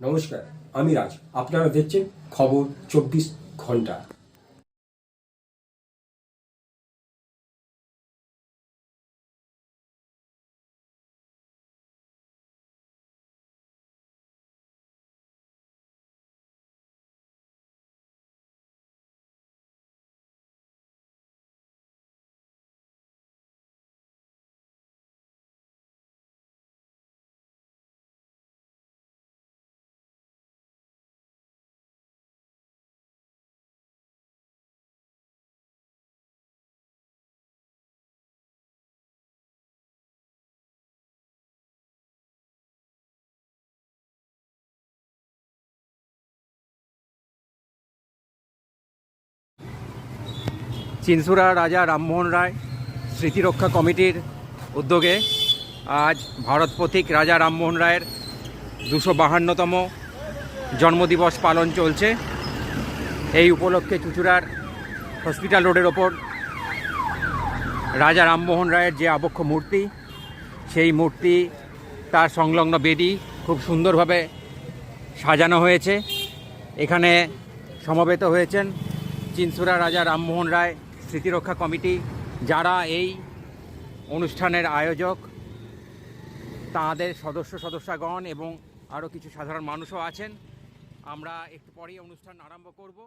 নমস্কার আমি রাজ। আপনারা দেখছেন খবর চব্বিশ ঘণ্টা। চিনসুরা রাজা রামমোহন রায় স্মৃতিরক্ষা কমিটির উদ্যোগে আজ ভারত পথিক রাজা রামমোহন রায়ের দুশো বাহান্নতম জন্মদিবস পালন চলছে। এই উপলক্ষে চুচুড়ার হসপিটাল রোডের ওপর রাজা রামমোহন রায়ের যে আবক্ষ মূর্তি, সেই মূর্তি, তার সংলগ্ন বেদি খুব সুন্দরভাবে সাজানো হয়েছে। এখানে সমবেত হয়েছেন চিনসুরা রাজা রামমোহন রায় স্মৃতিরক্ষা কমিটি যারা এই অনুষ্ঠানের আয়োজক, তাদের সদস্য সদস্যগণ এবং আরও কিছু সাধারণ মানুষও আছেন। আমরা একটু পরেই অনুষ্ঠান আরম্ভ করব।